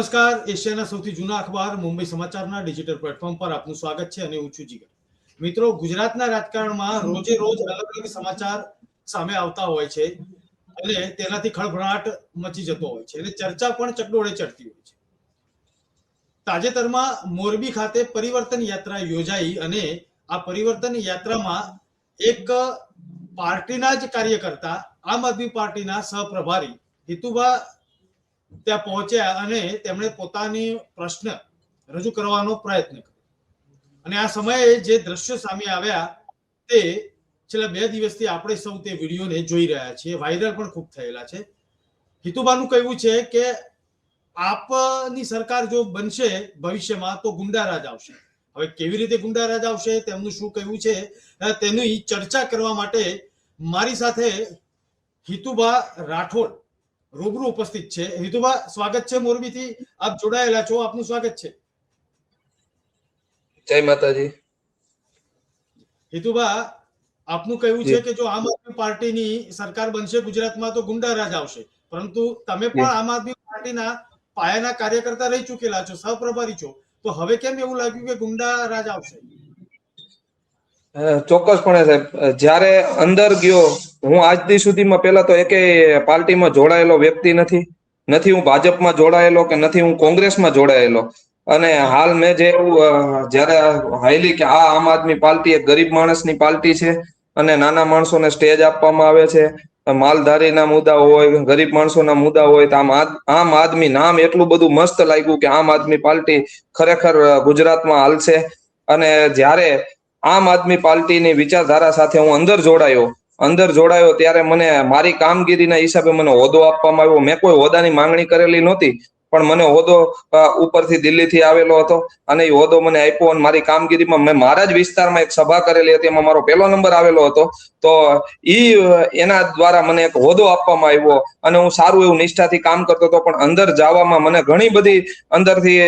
નમસ્કાર. એશિયાના સૌથી જૂના અખબાર મુંબઈ સમાચારના ડિજિટલ પ્લેટફોર્મ પર આપનું સ્વાગત છે અને હું છું જીગર. મિત્રો, ગુજરાતના રાજકારણમાં રોજે રોજ અલગ અલગ સમાચાર સામે આવતા હોય છે અને તેનાથી ખળભળાટ મચી જતો હોય છે અને ચર્ચા પણ ચકડોળે ચડતી હોય છે. તાજેતરમાં મોરબી ખાતે પરિવર્તન યાત્રા યોજાઈ અને આ પરિવર્તન યાત્રામાં એક પાર્ટીના જ કાર્યકર્તા, આમ આદમી પાર્ટીના સહપ્રભારી હિતુભા ત્યાં પહોંચ્યા અને તેમણે પોતાની પ્રશ્ન રજૂ કરવાનો પ્રયત્ન કર્યો. અને આ સમયે જે દ્રશ્યો સામે આવ્યા તે છેલ્લા બે દિવસથી આપણે સૌ તે વિડીયોને જોઈ રહ્યા છીએ. વાયરલ પણ ખૂબ થયેલા છે. હિતુબાનું કહેવું છે કે આપની સરકાર જો બનશે ભવિષ્યમાં તો ગુંડારાજ આવશે. હવે કેવી રીતે ગુંડારાજ આવશે તેમનું શું કહેવું છે? તેની ચર્ચા કરવા માટે મારી સાથે હિતુબા રાઠોડ રૂબરૂ ઉપસ્થિત છે. હિતુભા સ્વાગત છે મોરબીથી. આપ જોડાયેલા છો. આપનું સ્વાગત છે. જય માતાજી. હિતુભા આપનું કહેવું છે કે જો આમ આદમી પાર્ટીની સરકાર બનશે ગુજરાતમાં તો ગુંડારાજ આવશે. પરંતુ તમે પણ આમ આદમી પાર્ટીના પાયાના કાર્યકર્તા રહી ચૂકેલા છો સહપ્રભારી છો. તો હવે કેમ એવું લાગ્યું કે ગુંડારાજ આવશે? અ, ચોક્કસપણે સાહેબ. જ્યારે અંદર ગયો, હું આજ દી સુધીમાં પહેલા તો એકેય પાર્ટીમાં જોડાયેલો વ્યક્તિ નથી. નથી હું ભાજપમાં જોડાયેલો કે નથી હું કોંગ્રેસમાં જોડાયેલો. અને હાલ મેં જે જ્યારે હાઈલી કે આ આમ આદમી પાર્ટી એક ગરીબ માણસની પાર્ટી છે અને નાના માણસોને સ્ટેજ આપવામાં આવે છે માલધારીના મુદ્દા હોય, ગરીબ માણસોના મુદ્દા હોય, તો આમ આમ આદમી નામ એટલું બધું મસ્ત લાગ્યું કે આમ આદમી પાર્ટી ખરેખર ગુજરાતમાં હાલશે. અને જ્યારે આમ આદમી પાર્ટીની વિચારધારા સાથે હું અંદર જોડાયો. અંદર જોડાયો ત્યારે મને મારી કામગીરીના હિસાબે મને હોદ્દો આપવામાં આવ્યો. મેં કોઈ હોદ્દાની માંગણી કરેલી નહોતી, પણ મને હોદ્દો ઉપરથી દિલ્હીથી આવેલો હતો અને એ હોદ્દો મને આપ્યો અને મારી કામગીરીમાં મેં મારા જ વિસ્તારમાં એક સભા કરેલી હતી. એમાં મારો પહેલો નંબર આવેલો હતો. તો ઈ એના દ્વારા મને એક હોદ્દો આપવામાં આવ્યો અને હું સારું એવું નિષ્ઠાથી કામ કરતો હતો. પણ અંદર જવામાં મને ઘણી બધી અંદરથી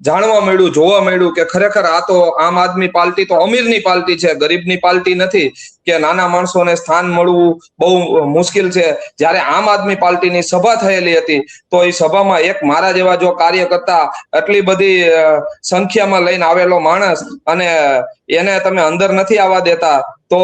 જાણવા મળ્યું, જોવા મળ્યું કે ખરેખર આ તો આમ આદમી પાર્ટી તો અમીરની પાર્ટી છે, ગરીબની પાર્ટી નથી કે નાના માણસોને સ્થાન મળવું બહુ મુશ્કેલ છે. જ્યારે આમ આદમી પાર્ટીની સભા થયેલી હતી, તો એ સભામાં એક મારા જેવા જો કાર્યકર્તા આટલી બધી સંખ્યામાં લઈને આવેલો માણસ અને એને તમે અંદર નથી આવવા દેતા, તો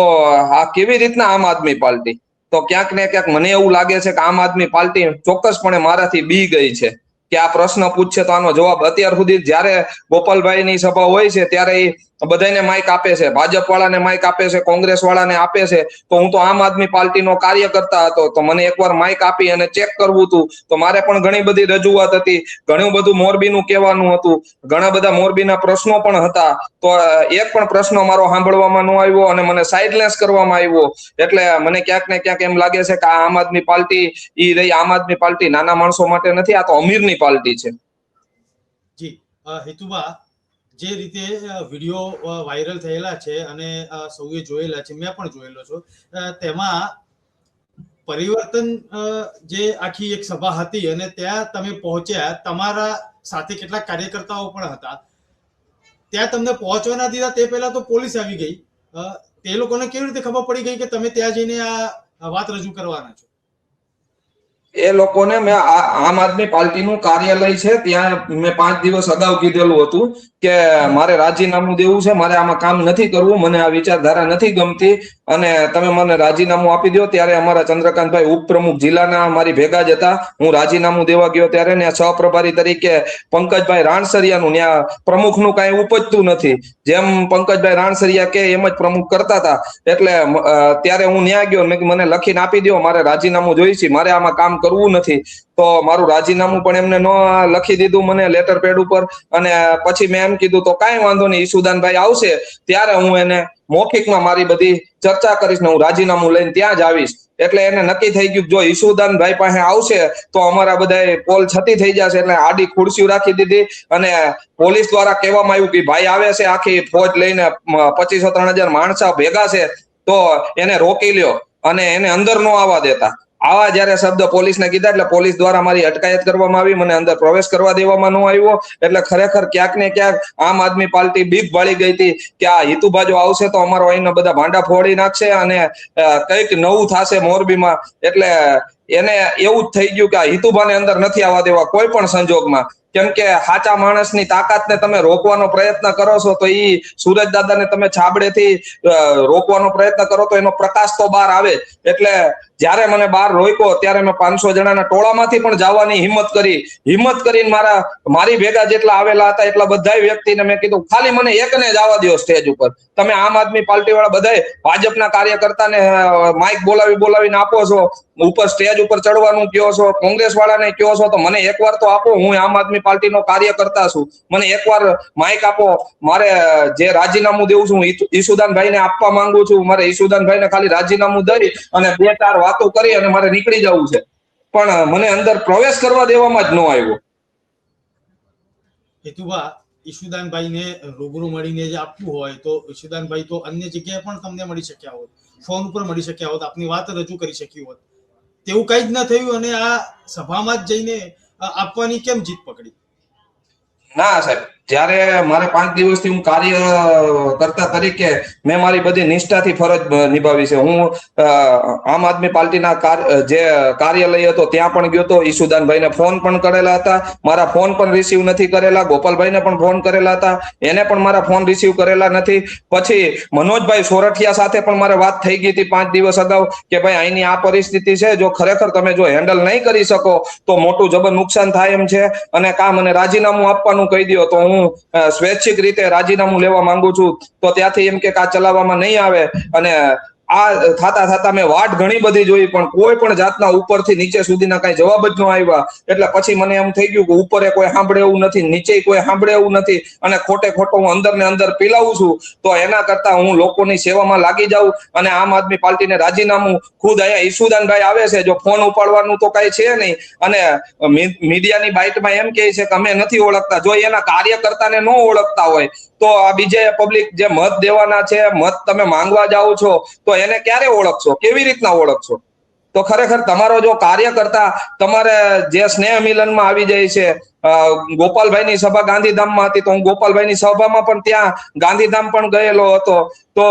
આ કેવી રીતના આમ આદમી પાર્ટી તો ક્યાંક ને ક્યાંક મને એવું લાગે છે કે આમ આદમી પાર્ટી ચોક્કસપણે મારાથી બી ગઈ છે. કે આ પ્રશ્ન પૂછશે તો આનો જવાબ અત્યાર સુધી જ્યારે ગોપાલભાઈની સભા હોય છે ત્યારે બધાને માઇક આપે છે. ભાજપ વાળાને માઇક આપે છે કોંગ્રેસ વાળાને આપે છે. તો હું તો આમ આદમી પાર્ટીનો કાર્યકર્તા હતો. તો મને એકવાર માઇક આપી અને ચેક કરવું હતું. તો મારે પણ ઘણી બધી રજૂઆત હતી. ઘણું બધું મોરબીનું કહેવાનું હતું. ઘણા બધા મોરબીના પ્રશ્નો પણ હતા. તો એક પણ પ્રશ્ન મારો સાંભળવામાં ન આવ્યો અને મને સાઇડલેસ કરવામાં આવ્યો. એટલે મને ક્યાંક ને ક્યાંક એમ લાગે છે કે આ આમ આદમી પાર્ટી ઈ રહી આમ આદમી પાર્ટી. નાના માણસો માટે નથી આ તો અમીરની પાર્ટી છે. જી. અ, હિતુબા જે રીતે વીડિયો વાયરલ થયેલા છે અને સૌએ જોયેલા છે, મેં પણ જોયેલો છું. તેમાં પરિવર્તન જે આખી એક સભા હતી અને ત્યાં તમે પહોંચ્યા, તમારા સાથે કેટલાક કાર્યકર્તાઓ પણ હતા. ત્યાં તમને પહોંચવા ના દીધા, તે પહેલા તો પોલીસ આવી ગઈ. તે લોકોને કેવી રીતે ખબર પડી ગઈ કે તમે ત્યાં જઈને આ વાત રજૂ કરવાના છો? એ લોકોને મેં આમ આદમી પાર્ટીનું કાર્યાલય છે, ત્યાં મેં પાંચ દિવસ અગાઉ કીધેલું હતું કે મારે રાજીનામું દેવું છે, મારે આમાં કામ નથી કરવું, મને આ વિચારધારા નથી ગમતી અને તમે મને રાજીનામું આપી દો ત્યારે અમારા ચંદ્રકાંતભાઈ ઉપપ્રમુખ જિલ્લાના મારી ભેગા જ હતા. હું રાજીનામું દેવા ગયો ત્યારે ને સહપ્રભારી તરીકે પંકજભાઈ રાણસરિયાનું ત્યાં પ્રમુખનું કાંઈ ઉપજતું નથી. જેમ પંકજભાઈ રાણસરિયા કે એમ જ પ્રમુખ કરતા હતા. એટલે ત્યારે હું ન્યા ગયો મેં મને લખીને આપી દો મારે રાજીનામું જોઈ છે મારે આમાં કામ કરવું નથી. તો મારું રાજીનામું પણ એમને ન લખી દીધું મને લેટર પેડ ઉપર. અને પછી મેં એમ કીધું, તો કાંઈ વાંધો નહીં ઈસુદાનભાઈ આવશે. ત્યારે હું એને મૌખિકમાં મારી બધી ચર્ચા કરીશ ને હું રાજીનામું લઈને ત્યાં જ આવીશ. એટલે એને નક્કી થઈ ગયું જો ઈસુદાનભાઈ પાસે આવશે, તો અમારા બધા પોલ છતી થઈ જશે. એટલે આડી ખુરશીઓ રાખી દીધી અને પોલીસ દ્વારા કહેવામાં આવ્યું કે ભાઈ આવે છે આખી ફોજ લઈને પચીસો ત્રણ હજાર માણસા ભેગા છે. તો એને રોકી લ્યો અને એને અંદર નો આવવા દેતા. આવા જયારે શબ્દ પોલીસને કીધા એટલે પોલીસ દ્વારા મારી અટકાયત કરવામાં આવી, મને અંદર પ્રવેશ કરવા દેવામાં ન આવ્યો. એટલે ખરેખર ક્યાંક ને ક્યાંક આમ આદમી પાર્ટી બીક ભાળી ગઈ હતી કે આ હિતુબાજુ આવશે તો અમારો અહીંના બધા ભાંડા ફોડી નાખશે અને કંઈક નવું થશે મોરબીમાં. એટલે એને એવું જ થઈ ગયું કે આ હિતુભાને અંદર નથી આવવા દેવા કોઈ પણ સંજોગમાં. કેમ કે સાચા માણસની તાકાતને તમે રોકવાનો પ્રયત્ન કરો છો તો એ સુરજ દાદાને તમે છાબડેથી રોકવાનો પ્રયત્ન કરો તો એનો પ્રકાશ તો બહાર આવે. એટલે જ્યારે મને બહાર રોક્યો ત્યારે મેં પાંચસો જણાના ટોળામાંથી પણ જવાની હિંમત કરી. હિંમત કરીને મારા, મારી ભેગા જેટલા આવેલા હતા એટલા બધા વ્યક્તિને મેં કીધું, ખાલી મને એકને જ આવવા દો સ્ટેજ ઉપર. તમે આમ આદમી પાર્ટી વાળા બધાય ભાજપના કાર્યકર્તાને માઇક બોલાવી બોલાવીને આપો છો, ઉપર સ્ટેજ ઉપર ચડવાનું કયો છો? કોંગ્રેસ વાળાને કયો છો? તો મને એકવાર તો આપો, હું આમ આદમી પાર્ટીનો કાર્યકર્તા છું. મને એકવાર માઇક આપો. મારે જે રાજીનામું દેવું છું ઈસુદાનભાઈને આપવા માંગુ છું. મારે ઈસુદાનભાઈને ખાલી રાજીનામું દઈ અને બે ચાર વાતો કરી અને મારે નીકળી જવું છે. પણ મને અંદર પ્રવેશ કરવા દેવામાં જ ન આવ્યો. હેતુભા ઈશુદાનભાઈને રૂબરૂ મળીને જે આપવું હોય, તો ઈશુદાનભાઈ તો અન્ય જગ્યાએ પણ તમને મળી શક્યા હોત. ફોન ઉપર મળી શક્યા હોત. આપની વાત રજૂ કરી શકી હોત. તેવું કઈ જ ન થયું અને આ સભામાં જ જઈને આપવાની કેમ જીત પકડી? ના સાહેબ જ્યારે મારે પાંચ દિવસથી હું કાર્ય કરતા તરીકે મેં મારી બધી નિષ્ઠાથી ફરજ નિભાવી છે. હું આમ આદમી પાર્ટીના જે કાર્યાલય હતો ત્યાં પણ ગયો હતો ઈશુદાનભાઈને ફોન પણ કરેલા હતા. મારા ફોન પણ રિસીવ નથી કરેલા. ગોપાલભાઈને પણ ફોન કરેલા હતા. એને પણ મારા ફોન રિસીવ કરેલા નથી. પછી મનોજભાઈ સોરઠિયા સાથે પણ મારે વાત થઈ ગઈ હતી પાંચ દિવસ અગાઉ કે ભાઈ અહીંની આ પરિસ્થિતિ છે. જો ખરેખર તમે જો હેન્ડલ નહીં કરી શકો તો મોટું જબર નુકસાન થાય એમ છે. અને કા મને રાજીનામું આપવાનું કહી દો તો હું અ, સ્વૈચ્છિક રીતે રાજીનામું લેવા માંગુ છું તો ત્યાંથી એમ કે આ ચલાવવામાં નહીં આવે. અને આ થાતા થતા મેં વાટ ઘણી બધી જોઈ, પણ કોઈ પણ જાતના ઉપરથી નીચે સુધીના કઈ જવાબ જ ન આવ્યા. એટલે પછી મને એમ થઈ ગયું કે ઉપરે કોઈ સાંભળે એવું નથી, નીચે કોઈ સાંભળે એવું નથી, અને ખોટે ખોટો હું અંદર ને અંદર પીલાવું છું, તો એના કરતા હું લોકોની સેવામાં લાગી જાઉં, અને આમ આદમી પાર્ટીને રાજીનામું ખુદ અહીંયા ઈસુદાનભાઈ આવે છે, જો ફોન ઉપાડવાનું તો કઈ છે નહીં. અને મીડિયાની બાઇટમાં એમ કહે છે કે અમે નથી ઓળખતા, જો એના કાર્યકર્તાને ન ઓળખતા હોય, તો આ બીજે પબ્લિક જે મત દેવાના છે, મત તમે માંગવા જાઓ છો, તો એને ક્યારે ઓળખશો? કેવી રીતના ઓળખશો? તો ખરેખર તમારો જો કાર્ય કરતા તમારે જે સ્નેહ મિલનમાં આવી જાય છે ગોપાલભાઈની સભા ગાંધીધામમાં હતી તો હું ગોપાલભાઈની સભામાં પણ ત્યાં ગાંધીધામ પણ ગયેલો હતો. તો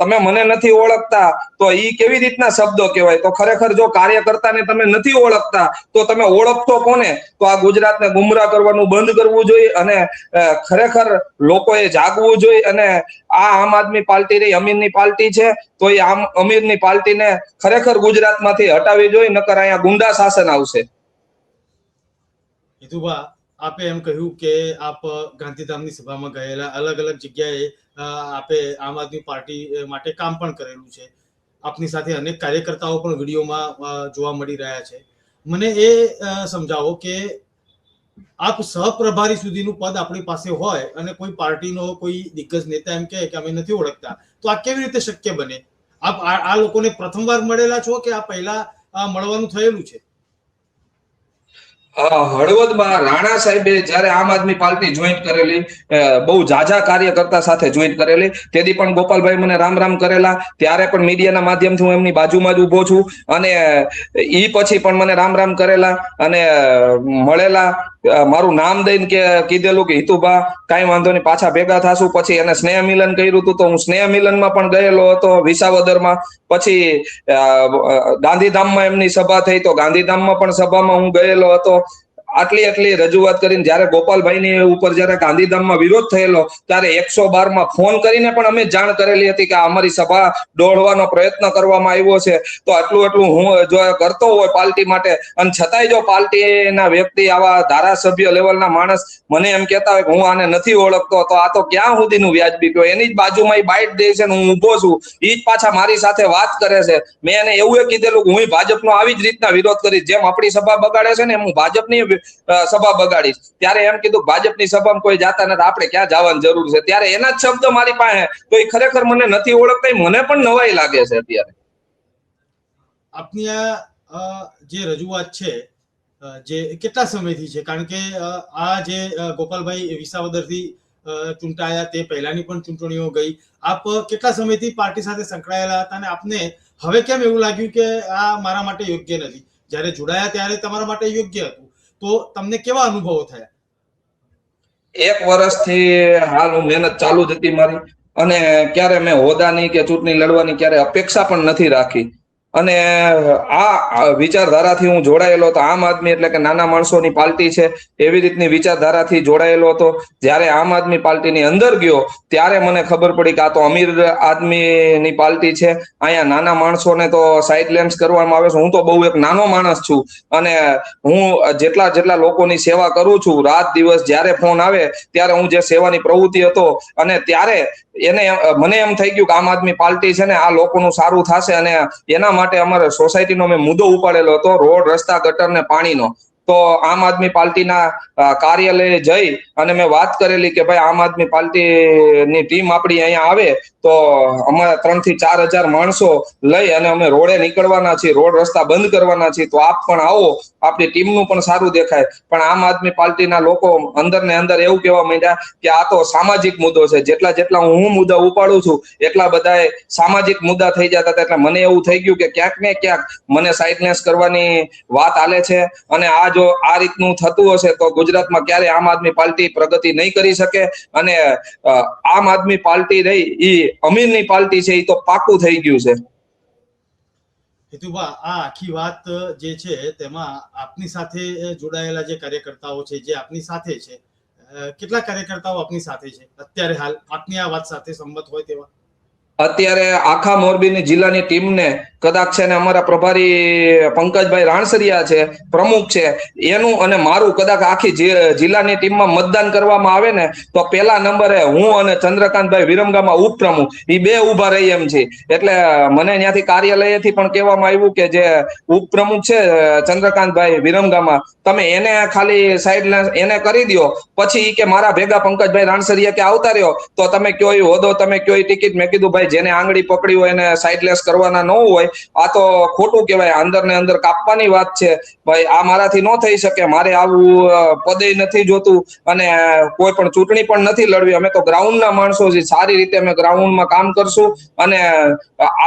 તમે મને નથી ઓળખતા, તો ઈ કેવી રીતના શબ્દો કહેવાય? તો ખરેખર જો કાર્યકર્તાને તમે નથી ઓળખતા, તો તમે ઓળખતો કોને? તો આ ગુજરાતને ગુમરાહ કરવાનું બંધ કરવું જોઈએ અને ખરેખર લોકોએ જાગવું જોઈએ અને આ આમ આદમી પાર્ટી રહી અમીરની પાર્ટી છે, તો એ આમ અમીરની પાર્ટીને ખરેખર ગુજરાતમાંથી હટાવી જોઈએ, નકર અહીંયા ગુંડા શાસન આવશે. હિતુભા આપે એમ કહ્યું કે આપ ગાંધીધામની સભામાં ગયેલા અલગ અલગ જગ્યાએ આપે આમ આદમી પાર્ટી માટે કામ પણ કરેલું છે. આપની સાથે અનેક કાર્યકર્તાઓ પણ વિડીયોમાં જોવા મળી રહ્યા છે. મને એ સમજાવો કે આપ સહપ્રભારી સુધીનું પદ આપણી પાસે હોય અને કોઈ પાર્ટીનો કોઈ દિગ્ગજ નેતા એમ કહે કે અમે નથી ઓળખતા, તો આ કેવી રીતે શક્ય બને? આપ આ લોકોને પ્રથમવાર મળેલા છો કે આ પહેલા મળવાનું થયેલું છે? હળવદમાં રાણા સાહેબે જ્યારે આમ આદમી પાર્ટી જોઈન્ટ કરેલી બહુ જાજા કાર્યકર્તા સાથે જોઈન્ટ કરેલી, તેથી પણ ગોપાલભાઈ મને રામ રામ કરેલા, ત્યારે પણ મીડિયાના માધ્યમથી હું એમની બાજુમાં જ ઊભો છું અને ઈ પછી પણ મને રામ રામ કરેલા અને મળેલા. મારું નામ દઈને કે, કીધેલું કે, હિતુભા, કાંઈ વાંધો નહીં, પાછા ભેગા થાશું. પછી એને સ્નેહ મિલન કર્યું હતું તો હું સ્નેહ મિલનમાં પણ ગયેલો હતો વિસાવદરમાં. પછી ગાંધીધામમાં એમની સભા થઈ તો ગાંધીધામમાં પણ સભામાં હું ગયેલો હતો. આટલી આટલી રજૂઆત કરીને જ્યારે ગોપાલભાઈની ઉપર જ્યારે ગાંધીધામમાં વિરોધ થયેલો, ત્યારે એકસો બારમાં ફોન કરીને પણ અમે જાણ કરેલી હતી કે અમારી સભા દોડવાનો પ્રયત્ન કરવામાં આવ્યો છે. તો આટલું આટલું હું જો કરતો હોય પાર્ટી માટે, અને છતાંય જો પાર્ટીના વ્યક્તિ આવા ધારાસભ્ય લેવલના માણસ મને એમ કહેતા હોય કે હું આને નથી ઓળખતો, તો આ તો ક્યાં સુધીનું વ્યાજબી કહ્યું એની જ બાજુમાં બાઇટ દે છે હું ઊભો છું. એ જ પાછા મારી સાથે વાત કરે છે. મેં એને એવું કીધેલું કે હું ભાજપનો આવી જ રીતના વિરોધ કરીશ. જેમ આપણી સભા બગાડે છે ને એમ હું ભાજપની સભા બગાડીશ ત્યારે એમ કીધું, ભાજપની સભામાં કોઈ જાતા નથી, આપણે ક્યાં જવાની જરૂર છે? ત્યારે એના જ શબ્દ મારી પાસે, તો એ ખરેખર મને નથી ઓળખતા મને પણ નવાઈ લાગે છે અત્યારે. આપની આ જે રજૂઆત છે જે કેટલા સમયથી છે? કારણ કે આ જે ગોપાલભાઈ વિસાવદરથી ચૂંટાયા, તે પહેલાની પણ ચૂંટણીઓ ગઈ. આપ કેટલા સમયથી પાર્ટી સાથે સંકળાયેલા હતા અને આપને હવે કેમ એવું લાગ્યું કે આ મારા માટે યોગ્ય નથી? જ્યારે જોડાયા ત્યારે તમારા માટે યોગ્ય હતું. તો તમને કેવા અનુભવો થયા? એક વર્ષથી હાલ હું મહેનત ચાલુ જ હતી મારી. અને ક્યારે મેં હોદાની કે ચૂંટણી લડવાની ક્યારે અપેક્ષા પણ નથી રાખી. અને આ વિચારધારાથી હું જોડાયેલો હતો. આમ આદમી એટલે કે નાના માણસોની પાર્ટી છે, એવી રીતની વિચારધારાથી જોડાયેલો હતો. જ્યારે આમ આદમી પાર્ટીની અંદર ગયો, ત્યારે મને ખબર પડી કે આ તો અમીર આદમીની પાર્ટી છે. અહીંયા નાના માણસોને તો સાઇડ લેમ્સ કરવામાં આવે છે. હું તો બહુ એક નાનો માણસ છું. અને હું જેટલા જેટલા લોકોની સેવા કરું છું, રાત દિવસ જ્યારે ફોન આવે, ત્યારે હું જે સેવાની પ્રવૃત્તિ હતો, અને ત્યારે એને, મને એમ થઈ ગયું કે આમ આદમી પાર્ટી છે ને, આ લોકોનું સારું થશે અને એના માટે અમારે સોસાયટીનો મેં મુદ્દો ઉપાડેલો હતો. રોડ રસ્તા ગટર ને પાણીનો. તો આમ આદમી પાર્ટીના કાર્યાલયે જઈ અને મેં વાત કરેલી કે ભાઈ આમ આદમી પાર્ટીની ટીમ આપણી અહીંયા આવે તો અમે ત્રણથી ચાર હજાર માણસો લઈ અને અમે રોડે નીકળવાના છીએ, રોડ રસ્તા બંધ કરવાના છીએ, તો આપ પણ આવો, આપણી ટીમનું પણ સારું દેખાય. પણ આમ આદમી પાર્ટીના લોકો અંદર ને અંદર એવું કહેવા માંડ્યા કે આ તો સામાજિક મુદ્દો છે, જેટલા જેટલા હું મુદ્દા ઉપાડું છું, એટલા બધાએ સામાજિક મુદ્દા થઈ જતા હતા, એટલે મને એવું થઈ ગયું કે ક્યાંક ને ક્યાંક મને સાઇડનેસ કરવાની વાત આલે છે અને આ જો આ રીતનું થતું હશે તો ગુજરાતમાં ક્યારે આમ આદમી પાર્ટી પ્રગતિ નહીં કરી શકે અને આમ આદમી પાર્ટી રહી એ અમીરની પાર્ટી છે એ તો પાકું થઈ ગયું છે. હેતુભા, આ આખી વાત જે છે તેમાં આપની સાથે જોડાયેલા જે કાર્યકર્તાઓ છે, જે આપની સાથે છે કેટલા કાર્યકર્તાઓ આપની સાથે છે? અત્યારે હાલ, આપની આ વાત સાથે સંમત હોય તેવા? અત્યારે આખા મોરબીની જિલ્લાની ટીમને કદાચ છે ને અમારા પ્રભારી પંકજભાઈ રાણસરિયા છે, પ્રમુખ છે, એનું અને મારું કદાચ આખી જિલ્લાની ટીમમાં મતદાન કરવામાં આવે ને, તો પેલા નંબરે હું અને ચંદ્રકાંતભાઈ વિરમગામમાં ઉપપ્રમુખ, એ બે ઊભા રહી એમ છે. એટલે મને ત્યાંથી કાર્યાલયથી પણ કહેવામાં આવ્યું કે જે ઉપપ્રમુખ છે, ચંદ્રકાંતભાઈ વિરમગામા, તમે એને ખાલી સાઈડ એને કરી દો પછી કે મારા ભેગા પંકજભાઈ રાણસરિયા કે આવતા રહ્યો, તો તમે કયો હોદો તમે કયો ટિકિટ? મેં કીધું, ભાઈ જેને આંગળી પકડી હોય એને સાઇડલેસ કરવાના ન હોય, આ તો ખોટું કહેવાય. અંદર ને અંદર કાપવાની વાત છે. ભાઈ, આ મારાથી ન થઈ શકે. મારે આવું પદે નથી જોતું અને કોઈ પણ ચૂંટણી પણ નથી લડવી. અમે તો ગ્રાઉન્ડના માણસો છે સારી રીતે અમે ગ્રાઉન્ડમાં કામ કરશું અને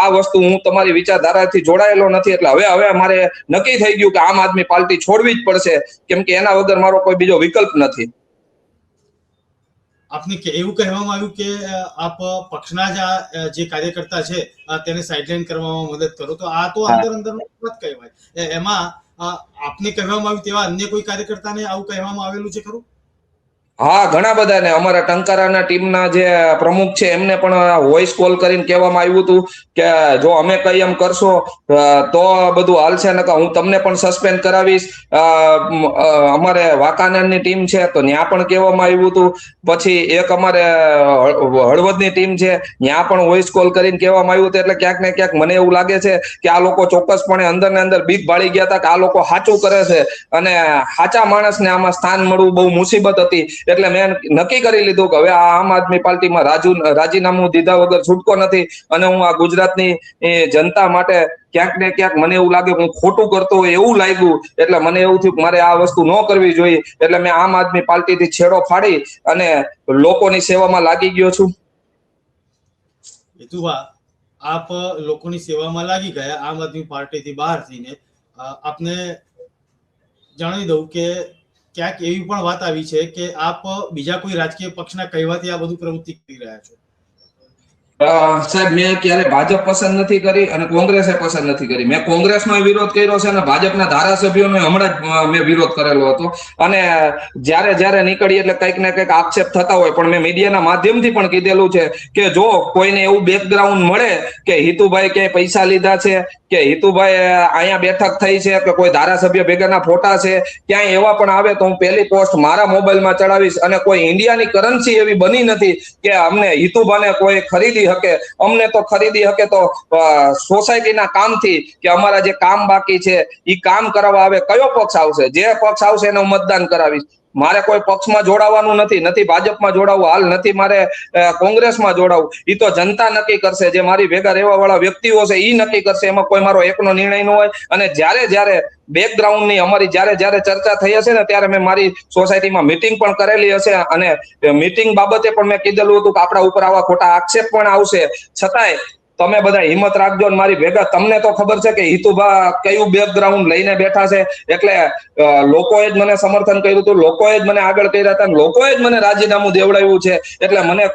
આ વસ્તુ હું તમારી વિચારધારાથી જોડાયેલો નથી. એટલે હવે હવે મારે નક્કી થઈ ગયું કે આમ આદમી પાર્ટી છોડવી જ પડશે. કેમ કે એના વગર મારો કોઈ બીજો વિકલ્પ નથી. આપને એવું કહેવામાં આવ્યું કે આપ પક્ષના જ જે કાર્યકર્તા છે તેને સાઇડલાઇન કરવામાં મદદ કરો. તો આ તો અંદર અંદર વાત કહેવાય. એમાં આપને કહેવામાં આવ્યું તેવા અન્ય કોઈ કાર્યકર્તાને આવું કહેવામાં આવેલું છે ખરું? હા, ઘણા બધાને. અમારા ટંકારાના ટીમના જે પ્રમુખ છે, એમને પણ વોઇસ કોલ કરીને કહેવામાં આવ્યું હતું કે, જો અમે કઈ એમ કરશો તો બધું હાલશે નકા હું તમને પણ સસ્પેન્ડ કરાવીશ. અમારે વાંકાનેરની ટીમ છે, તો ત્યાં પણ કહેવામાં આવ્યું હતું. પછી એક અમારે હળવદની ટીમ છે ત્યાં પણ વોઇસ કોલ કરીને કહેવામાં આવ્યું હતું. એટલે ક્યાંક ને ક્યાંક મને એવું લાગે છે કે આ લોકો ચોક્કસપણે અંદર ને અંદર બીક ભાળી ગયા હતા કે આ લોકો સાચું કરે છે. અને સાચા માણસને આમાં સ્થાન મળવું બહુ મુસીબત હતી. એટલે મેં નક્કી કરી લીધું કે હવે આ આમ આદમી પાર્ટીમાં રાજુ, રાજીનામું દીધા વગર છૂટકો નથી અને હું આ ગુજરાતની જનતા માટે ક્યાંક ને ક્યાંક મને એવું લાગે હું ખોટું કરતો હોય એવું લાગ્યું. એટલે મને એવું થયું મારે આ વસ્તુ ન કરવી જોઈએ. એટલે મેં આમ આદમી પાર્ટીથી છેડો ફાડી અને લોકોની સેવામાં લાગી ગયો છું. હેતુભા, આપ લોકોની સેવામાં લાગી ગયા, આમ આદમી પાર્ટીથી બહાર થઈને. આપને જણાવી દઉં કે ક્યાંક એવી પણ વાત આવી છે કે આપ બીજા કોઈ રાજકીય પક્ષના કહેવાથી આ બધું પ્રવૃત્તિ કરી રહ્યા છો. સાહેબ, મેં ક્યારે ભાજપ પસંદ નથી કરી અને કોંગ્રેસે પસંદ નથી કરી. મેં કોંગ્રેસનો વિરોધ કર્યો છે અને ભાજપના ધારાસભ્યોનો હમણાં મેં વિરોધ કરેલો હતો. અને જ્યારે જ્યારે નીકળી એટલે કંઈક ને કંઈક આક્ષેપ થતા હોય. પણ મેં મીડિયાના માધ્યમથી પણ કીધેલું છે કે જો કોઈને એવું બેકગ્રાઉન્ડ મળે કે હિતુભાઈ ક્યાંય પૈસા લીધા છે, કે હિતુભાઈ અહીંયા બેઠક થઈ છે, કે કોઈ ધારાસભ્ય ભેગાના ફોટા છે, ક્યાંય એવા પણ આવે તો હું પહેલી પોસ્ટ મારા મોબાઈલમાં ચડાવીશ. અને કોઈ ઇન્ડિયાની કરન્સી એવી બની નથી કે અમને હિતુભાને કોઈ ખરીદી શકે અમને તો ખરીદી શકે તો સોસાયટીના કામથી કે અમારા જે કામ બાકી છે એ કામ કરવા આવે, કયો પક્ષ આવશે? જે પક્ષ આવશે એને મતદાન કરાવીશ. મારે કોઈ પક્ષમાં જોડાવાનું નથી નથી ભાજપમાં જોડાવું, હાલ નથી મારે કોંગ્રેસમાં જોડાવું. એ તો જનતા નક્કી કરશે, જે મારી ભેગા રહેવા વાળા વ્યક્તિઓ છે એ નક્કી કરશે, એમાં કોઈ મારો એકનો નિર્ણય ન હોય. અને જ્યારે જ્યારે બેકગ્રાઉન્ડની અમારી જ્યારે જ્યારે ચર્ચા થઈ હશે ને, ત્યારે મેં મારી સોસાયટીમાં મિટિંગ પણ કરેલી હશે. અને મિટિંગ બાબતે પણ મેં કીધેલું હતું કે આપણા ઉપર આવા ખોટા આક્ષેપ પણ આવશે. છતાંય તમે બધા હિંમત રાખજો મારી ભેગા. તમને તો ખબર છે કે હિતુભા કયું બેકગ્રાઉન્ડ લઈને બેઠા છે? એટલે લોકોએ જ મને સમર્થન કર્યું હતું, લોકોએ જ મને આગળ કર્યા હતા લોકોએ જ મને રાજીનામું દેવડાવ્યું છે. એટલે મને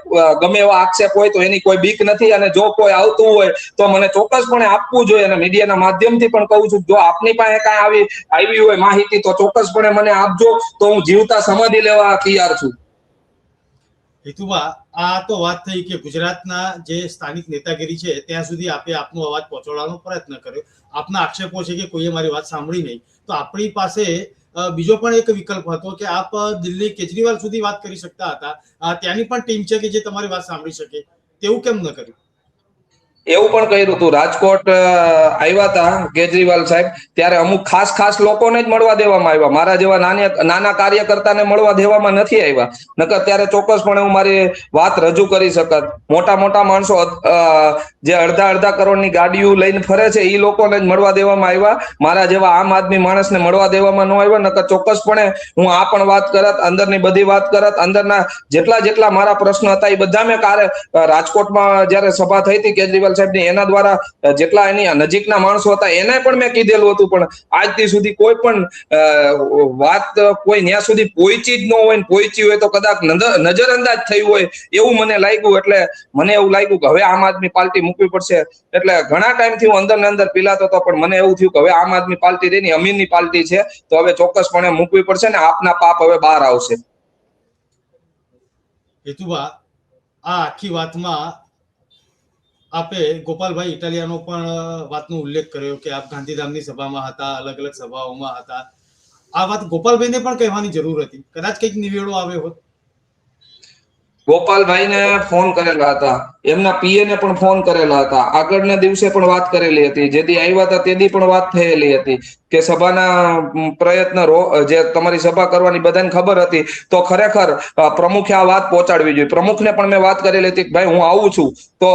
ગમે એવા આક્ષેપ હોય તો એની કોઈ બીક નથી અને જો કોઈ આવતું હોય તો મને ચોક્કસપણે આપવું જોઈએ અને મીડિયાના માધ્યમથી પણ કહું છું, જો આપની પાસે કાંઈ આવી આવી હોય માહિતી તો ચોક્કસપણે મને આપજો. તો હું જીવતા સમાધિ લેવા તૈયાર છું. હેતુભા આ તો વાત થઈ કે ગુજરાતના જે સ્થાનિક નેતાગીરી છે, ત્યાં સુધી આપે આપનો અવાજ પહોંચાડવાનો પ્રયત્ન કર્યો. આપના આક્ષેપો છે કે કોઈએ મારી વાત સાંભળી નહીં. તો આપણી પાસે બીજો પણ એક વિકલ્પ હતો કે આપ દિલ્હી કેજરીવાલ સુધી વાત કરી શકતા હતા. ત્યાંની પણ ટીમ છે કે જે તમારી વાત સાંભળી શકે. તેવું કેમ ન કર્યું? એવું પણ કર્યું હતું. રાજકોટ આવ્યા હતા કેજરીવાલ સાહેબ. ત્યારે અમુક ખાસ ખાસ લોકોને જ મળવા દેવામાં આવ્યા. મારા જેવા નાના નાના કાર્યકર્તાને મળવા દેવામાં નથી આવ્યા. નકર ત્યારે ચોક્કસપણે હું મારી વાત રજૂ કરી શકત. મોટા મોટા માણસો જે અડધા અડધા કરોડની ગાડીઓ લઈને ફરે છે એ લોકોને જ મળવા દેવામાં આવ્યા. મારા જેવા આમ આદમી માણસને મળવા દેવામાં ન આવ્યા. નકર ચોક્કસપણે હું આ પણ વાત કરત, અંદરની બધી વાત કરત. અંદરના જેટલા જેટલા મારા પ્રશ્ન હતા એ બધા મેં કાર્ય રાજકોટમાં જ્યારે સભા થઈ હતી, કેજરીવાલ સાહેબની, એના દ્વારા જેટલા એની નજીકના માણસો હતા, એને પણ મેં કીધેલું હતું, પણ આજથી સુધી કોઈ પણ વાત કોઈ ન્યા સુધી પહોંચી જ ન હોય ને પહોંચી હોય તો કદાચ નજર- નજરઅંદાજ થયું હોય, એવું મને લાગ્યું. એટલે મને એવું લાગ્યું કે હવે આમ આદમી પાર્ટી મૂકવી પડશે. એટલે ઘણા ટાઈમથી હું અંદર ને અંદર પીલાતો હતો, પણ મને એવું થયું કે હવે આમ આદમી પાર્ટી રહી અમીરની પાર્ટી છે, તો હવે ચોક્કસપણે મૂકવી પડશે ને આપના પાપ હવે બહાર આવશે. હેતુભા, આ આખી વાતમાં આપે ગોપાલભાઈ ઇટાલિયાનો પણ વાતનો ઉલ્લેખ કર્યો કે આપ ગાંધીધામની સભામાં હતા અલગ અલગ સભાઓમાં હતા. આ વાત ગોપાલભાઈને પણ કહેવાની જરૂર હતી. કદાચ કંઈક નિવેડો આવ્યો હોત. ગોપાલભાઈને ફોન કરેલા હતા. એમના પીએ ને પણ ફોન કરેલા હતા. આગળના દિવસે પણ વાત કરેલી હતી. જેથી આવ્યા હતા તેદી પણ વાત થયેલી હતી કે સભાના પ્રયત્ન જે તમારી સભા કરવાની બધાને ખબર હતી, તો ખરેખર પ્રમુખે આ વાત પહોંચાડવી જોઈએ. પ્રમુખને પણ મેં વાત કરેલી હતી કે, ભાઈ, હું આવું છું. તો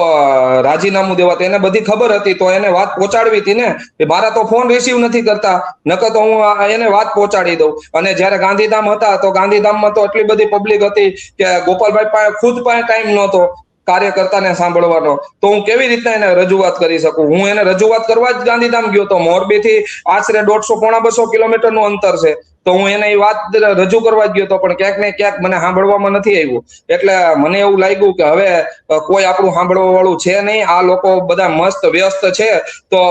રાજીનામું દેવા, તો એને બધી ખબર હતી. તો એને વાત પહોંચાડવી હતી ને? કે મારા તો ફોન રિસીવ નથી કરતા. નકર તો હું એને વાત પહોંચાડી દઉં. અને જ્યારે ગાંધીધામ હતા, તો ગાંધીધામમાં તો એટલી બધી પબ્લિક હતી કે ગોપાલભાઈ પાસે ખુદ પાસે ટાઈમ નહોતો. કાર્યકર્તાને સાંભળવાનો. તો હું કેવી રીતના એને રજૂઆત કરી શકું? હું એને રજૂઆત કરવા જ ગાંધીધામ ગયો તો મોરબીથી આશરે દોઢસો પોણા બસો કિલોમીટરનું અંતર છે. તો હું એને એ વાત રજૂ કરવા ગયો હતો પણ ક્યાંક ને ક્યાંક મને સાંભળવામાં નથી આવ્યું. એટલે મને એવું લાગ્યું કે હવે કોઈ આપણું સાંભળવા વાળું છે નહીં. આ લોકો બધા મસ્ત વ્યસ્ત છે. તો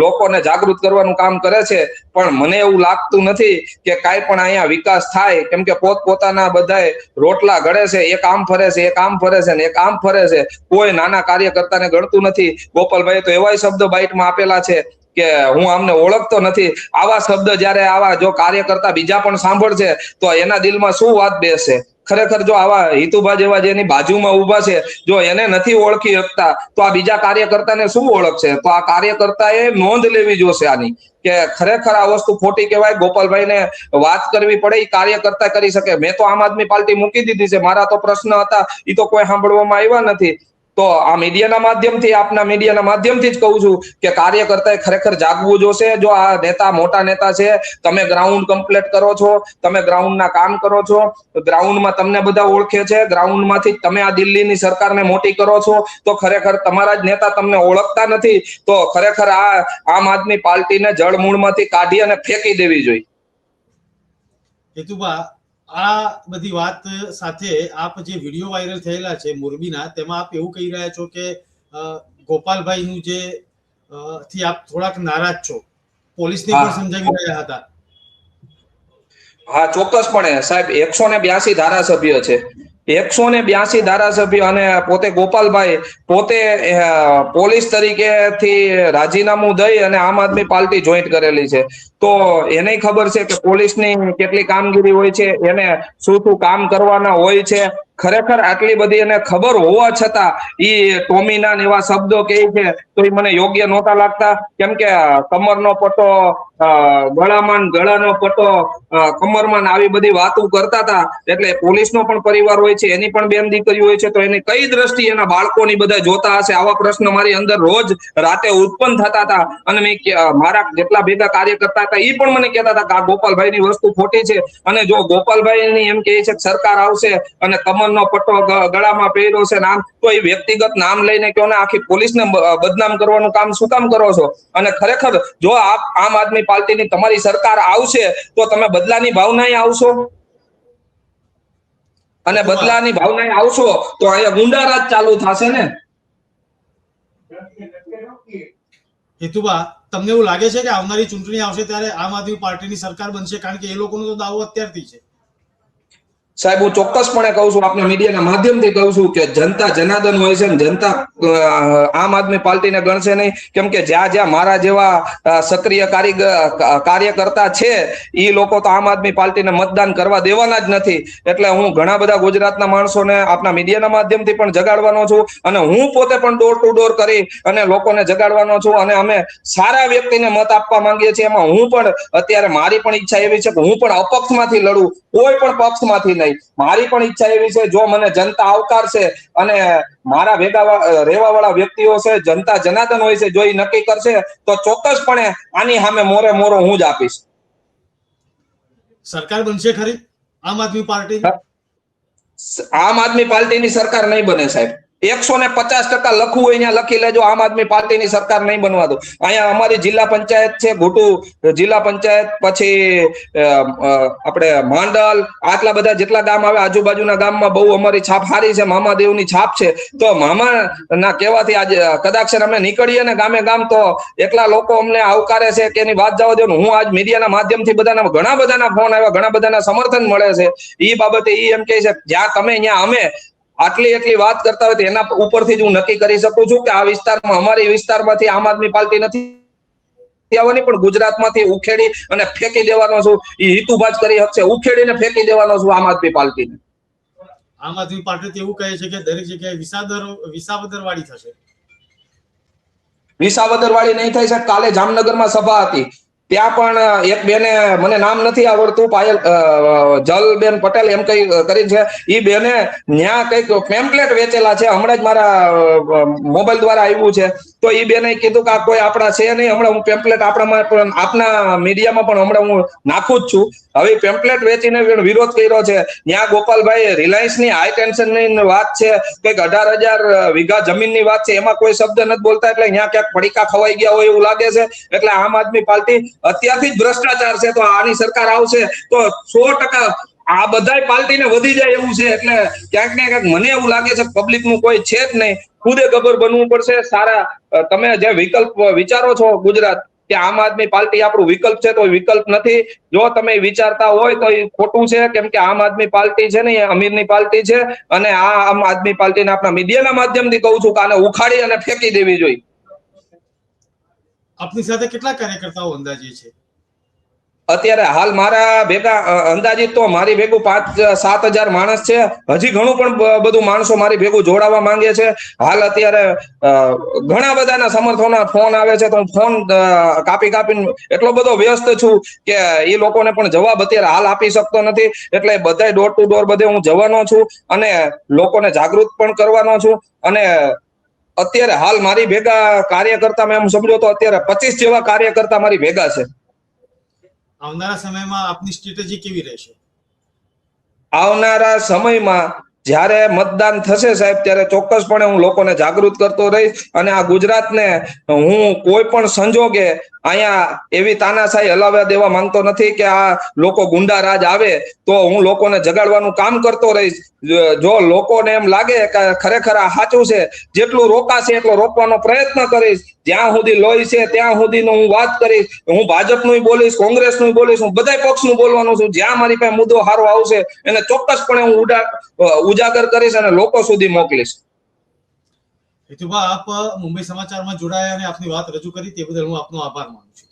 લોકોને જાગૃત કરવાનું કામ કરે છે. પણ મને એવું લાગતું નથી કે કાંઈ પણ અહીંયા વિકાસ થાય. કેમ કે પોત પોતાના બધાએ રોટલા ઘડે છે. એક આમ ફરે છે, એક આમ ફરે છે ને એક આમ ફરે છે. કોઈ નાના કાર્યકર્તાને ગણતું નથી. ગોપાલભાઈ તો એવાય શબ્દ બાઇટમાં આપેલા છે. કે હું આમને ઓળખતો નથી. આવા શબ્દ જ્યારે આવા જો કાર્યકર્તા બીજા પણ સાંભળશે, તો એના દિલમાં શું વાત બેસે? ખરેખર જો આવા હિતુભા જેવા જેની બાજુમાં ઊભા છે, જો એને નથી ઓળખી શકતા, તો આ બીજા કાર્યકર્તાને શું ઓળખશે? તો આ કાર્યકર્તાએ નોંધ લેવી જોશે આની કે ખરેખર આ વસ્તુ ખોટી કહેવાય. ગોપાલભાઈને વાત કરવી પડે એ કાર્યકર્તા કરી શકે. મેં તો આમ આદમી પાર્ટી મૂકી દીધી છે. મારા તો પ્રશ્ન હતા. એ તો કોઈ સાંભળવામાં આવ્યા નથી. તો આ મીડિયાના માધ્યમથી, આપના મીડિયાના માધ્યમથી જ કહું છું કે કાર્યકર્તાએ ખરેખર જાગવું જોશે. જો આ નેતા મોટા નેતા છે, તમે ગ્રાઉન્ડ કમ્પ્લીટ કરો છો, તમે ગ્રાઉન્ડના કામ કરો છો ગ્રાઉન્ડમાં તમને બધા ઓળખે છે ગ્રાઉન્ડમાંથી તમે આ દિલ્હીની સરકારને મોટી કરો છો, તો ખરેખર તમારા જ નેતા તમને ઓળખતા નથી, તો ખરેખર આ, આમ આદમી પાર્ટીને જળમૂળમાંથી કાઢી અને ફેંકી દેવી જોઈએ. હેતુભા આ બધી વાત સાથે આપ જે વીડિયો વાયરલ થયેલા છે મોરબીના તેમાં આપ એવું કહી રહ્યા છો કે ગોપાલભાઈનું જે થી આપ થોડાક નારાજ છો. પોલીસને પણ. સમજાવી રહ્યા હતા. હા ચોક્કસપણે. સાહેબ એકસો ને બ્યાસી ધારાસભ્ય છે. એકસો ને બ્યાસી ધારાસભ્ય અને પોતે ગોપાલભાઈ પોતે પોલીસ તરીકે થી રાજીનામું દઈ અને આમ આદમી પાર્ટી જોઈન્ટ કરેલી છે. તો એને ખબર છે કે પોલીસની કેટલી કામગીરી હોય છે, એને શું શું કામ કરવાના હોય છે. ખરેખર આટલી બધી એને ખબર હોવા છતાં એ ટોમીના એવા શબ્દો કહે છે, તો એ મને યોગ્ય નહોતા લાગતા. કેમ કે કમરનો પટ્ટો ગળામાં ગળાનો પટ્ટો કમરમાં આવી બધી વાતો કરતા હતા. એટલે પોલીસનો પણ પરિવાર હોય છે, એની પણ બેન દીકરી હોય છે, તો એની કઈ દ્રષ્ટિ એના બાળકોની બધા જોતા હશે? આવા પ્રશ્ન મારી અંદર રોજ રાતે ઉત્પન્ન થતા હતા. અને મેં મારા જેટલા ભેગા કાર્યકર્તા હતા એ પણ મને કહેતા હતા કે આ ગોપાલભાઈની વસ્તુ ખોટી છે. અને જો ગોપાલભાઈની એમ કહે છે કે સરકાર આવશે અને કમરનો પટ્ટો ગળામાં પહેર્યો છે નામ તો એ વ્યક્તિગત નામ લઈને કહો ને આખી પોલીસને બદનામ કરવાનું કામ શું કામ કરો છો? અને ખરેખર જો આપ, આમ આદમી પાર્ટીની તમારી સરકાર આવશે, તો તમે બદલાની ભાવના આવશો? અને બદલાની ભાવના આવશો, તો અહીંયા ગુંડારાજ ચાલુ થશે ને? હેતુબા તમને એવું લાગે છે કે આવનારી ચૂંટણી આવશે ત્યારે આમ આદમી પાર્ટીની સરકાર બનશે? કારણ કે એ લોકોનો તો દાવો અત્યારથી છે. સાહેબ, હું ચોક્કસપણે કહું છું આપણા મીડિયાના માધ્યમથી કહું છું કે જનતા જનાર્દન હોય છે જનતા આમ આદમી પાર્ટીને ગણશે નહીં. કેમ કે જ્યાં જ્યાં મારા જેવા સક્રિય કાર્યકર્તા છે એ લોકો તો આમ આદમી પાર્ટીને મતદાન કરવા દેવાના જ નથી. એટલે હું ઘણા બધા ગુજરાતના માણસોને આપના મીડિયાના માધ્યમથી પણ જગાડવાનો છું અને હું પોતે પણ ડોર ટુ ડોર કરી અને લોકોને જગાડવાનો છું અને અમે સારા વ્યક્તિને મત આપવા માંગીએ છીએ. એમાં હું પણ, અત્યારે મારી પણ ઈચ્છા એવી છે કે હું પણ અપક્ષમાંથી લડું. કોઈ પણ પક્ષમાંથી નહીં. મારી પણ ઈચ્છા એવી છે જો મને જનતા આવકારશે અને મારા ભેગા રહેવા વાળા વ્યક્તિઓ છે જનતા જનાર્દન હોય છે જો એ નક્કી કરશે તો ચોક્કસપણે આની સામે મોરે મોરો હું જ આપીશ. સરકાર બનશે ખરી? આમ આદમી પાર્ટી? આમ આદમી પાર્ટીની સરકાર નહીં બને સાહેબ. એકસો ને પચાસ ટકા લખવું હોય ત્યાં લખી લેજો. આમ આદમી પાર્ટીની સરકાર નહીં બનવા દો. અહીંયા અમારી જિલ્લા પંચાયત છે ઘોટુ જિલ્લા પંચાયત, પછી આપણે માંડલ, આટલા બધા જેટલા ગામ આવે, આજુબાજુના ગામમાં બહુ અમારી છાપ સારી છે, મામાદેવની છાપ છે. તો મામા ના કહેવાથી આજે કદાચ અમે નીકળીએ ને ગામે ગામ, તો એટલા લોકો અમને આવકારે છે કે એની વાત જવા દો હું આજ મીડિયાના માધ્યમથી બધાના, ઘણા બધાના ફોન આવ્યા, ઘણા બધાના સમર્થન મળે છે. એ બાબતે એ એમ કહે છે કે જ્યાં તમે અહીંયા અમે આટલી એટલી વાત કરતા હોય તો એના ઉપરથી જ હું નક્કી કરી શકું છું કે આ વિસ્તારમાં અમારી વિસ્તારમાંથી આમ આદમી પાર્ટી નથી આવવાની પણ ગુજરાતમાંથી ઉખેડી અને ફેંકી દેવાનો છું. એ હિતુભાજ કરી શકશે ઉખેડીને ફેંકી દેવાનો છું આમ આદમી પાર્ટીને. આમ આદમી પાર્ટી તો એવું કહે છે કે દરેક જગ્યાએ વિસાદર વિસાવદર વાળી થશે. વિસાવદર વાળી નહીં થઈ શકે. કાલે જામનગરમાં સભા હતી. ત્યાં પણ એક બેને મને નામ નથી આવડતું, પાયલ જલબેન પટેલ એમ કઈ કરી છે. એ બેને ન્યા કંઈક પેમ્પલેટ વેચેલા છે. હમણાં જ મારા મોબાઈલ દ્વારા આવ્યું છે. તો એ બેને કીધું કે આ કોઈ આપણા છે નહીં. હમણાં હું પેમ્પલેટ આપણામાં પણ આપના મીડિયામાં પણ હમણાં હું નાખું જ છું. હવે પેમ્પલેટ વેચીને વિરોધ કર્યો છે. ત્યાં ગોપાલભાઈ રિલાયન્સની હાઈ ટેન્શનની વાત છે. કંઈક અઢાર હજાર વીઘા જમીનની વાત છે. એમાં કોઈ શબ્દ નથી બોલતા એટલે ત્યાં ક્યાંક પડીકા ખવાઈ ગયા હોય એવું લાગે છે. એટલે આમ આદમી પાર્ટી અત્યારથી જ ભ્રષ્ટાચાર છે. તો આની સરકાર આવશે તો સો ટકા આ બધાય પાર્ટીને વધી જાય એવું છે, એટલે ક્યાંક ને ક્યાંક મને એવું લાગે છે પબ્લિકનું કોઈ છે જ નહીં. ખુદે ગબર બનવું પડશે. સારા તમે જે વિકલ્પ વિચારો છો ગુજરાત, કે આમ આદમી પાર્ટી આપણું વિકલ્પ છે તો વિકલ્પ નથી. જો તમે વિચારતા હોય તો એ ખોટું છે, કેમ કે આમ આદમી પાર્ટી છે ને, એ અમીરની પાર્ટી છે અને આ આમ આદમી પાર્ટીને આપણા મીડિયાના માધ્યમથી કહું છું કે આને ઉખાડી અને ફેંકી દેવી જોઈએ. આપની સાથે કેટલા કાર્યકર્તાઓ અંદાજે છે? અત્યારે હાલ મારા ભેગા અંદાજિત તો મારી ભેગું પાંચ, સાત હજાર માણસ છે. હજી ઘણું પણ બધું માણસો મારી ભેગું જોડાવા માંગે છે. હાલ અત્યારે ઘણા બધાના સમર્થનના ફોન આવે છે તો હું ફોન કાપી કાપીને એટલો બધો વ્યસ્ત છું કે એ લોકોને પણ જવાબ અત્યારે હાલ આપી શકતો નથી. એટલે બધાય ડોર ટુ ડોર બધે હું જવાનો છું અને લોકોને જાગૃત પણ કરવાનો છું. અને અત્યારે હાલ મારી ભેગા કાર્યકર્તા મેં એમ સમજો તો અત્યારે પચીસ જેવા કાર્યકર્તા મારી ભેગા છે. આવનારા સમયમાં આપની સ્ટ્રેટેજી કેવી રહેશે? આવનારા સમયમાં જ્યારે મતદાન થશે સાહેબ, ત્યારે ચોક્કસપણે હું લોકોને જાગૃત કરતો રહીશ અને આ ગુજરાતને હું કોઈ પણ સંજોગે અહીંયા એવી તાનાશાહી હલાવ્યા દેવા માંગતો નથી કે આ લોકો ગુંડા રાજ આવે તો હું લોકોને જગાડવાનું કામ કરતો રહીશ. જો- લોકોને એમ લાગે કે ખરેખર આ સાચું છે, જેટલું રોકાશે એટલો રોકવાનો પ્રયત્ન કરીશ. જ્યાં સુધી લોહી છે ત્યાં સુધીનો હું વાત કરીશ. હું ભાજપનું બોલીશ, કોંગ્રેસનું બોલીશ, હું બધા પક્ષનું બોલવાનું છું. જ્યાં મારી પાસે મુદ્દો સારો આવશે, એને ચોક્કસપણે હું ઉડા, ઉજાગર કરીશ અને લોકો સુધી મોકલીશ. હેતુભા આપ મુંબઈ સમાચારમાં જોડાયા અને આપની વાત રજૂ કરી તે બદલ હું આપનો આભાર માનું છું.